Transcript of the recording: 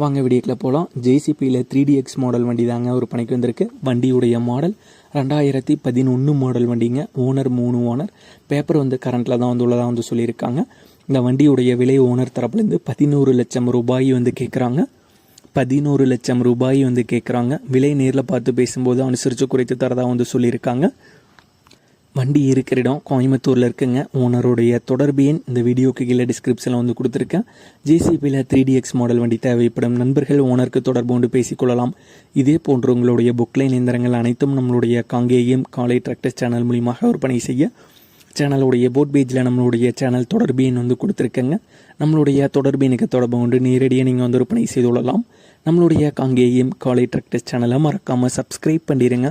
வாங்க வீடியோக்கில் போகலாம் ஜேசிபியில் three dx model வண்டி தாங்க ஒரு பணிக்கு வந்திருக்கு. வண்டியுடைய மாடல் ரெண்டாயிரத்தி பதினொன்று மாடல் வண்டிங்க. ஓனர் மூணு ஓனர் பேப்பர் வந்து கரண்ட்டில் தான் வந்து உள்ளதாக வந்து சொல்லியிருக்காங்க. இந்த வண்டியுடைய விலை ஓனர் தரப்புலேருந்து பதினோரு லட்சம் ரூபாய் வந்து கேட்குறாங்க பதினோரு லட்சம் ரூபாய் வந்து கேட்குறாங்க விலை நேரில் பார்த்து பேசும்போது அனுசரித்து குறைத்து தரதாக வந்து சொல்லியிருக்காங்க. வண்டி இருக்கிற இடம் கோயம்புத்தூரில் இருக்குங்க. ஓனருடைய தொடர்பு எண் இந்த வீடியோக்கு கீழே டிஸ்கிரிப்ஷனில் வந்து கொடுத்துருக்கேன். ஜேசிபியில் த்ரீ டிஎக்ஸ் மாடல் வண்டி தேவைப்படும் நண்பர்கள் ஓனருக்கு தொடர்பு கொண்டு பேசிக்கொள்ளலாம். இதே போன்று உங்களுடைய புக்லைன் இயந்திரங்கள் அனைத்தும் நம்மளுடைய காங்கேயம் காலை டிராக்டர்ஸ் சேனல் மூலியமாக விற்பனை செய்ய சேனலுடைய போட் பேஜில் நம்மளுடைய சேனல் தொடர்பு எண் வந்து கொடுத்துருக்கேங்க. நம்மளுடைய தொடர்பு எனக்கு தொடர்பு கொண்டு நேரடியாக நீங்கள் வந்து விற்பனை செய்து கொள்ளலாம். நம்மளுடைய காங்கேயம் காலை டிராக்டர்ஸ் சேனலை மறக்காமல் சப்ஸ்கிரைப் பண்ணிடுங்க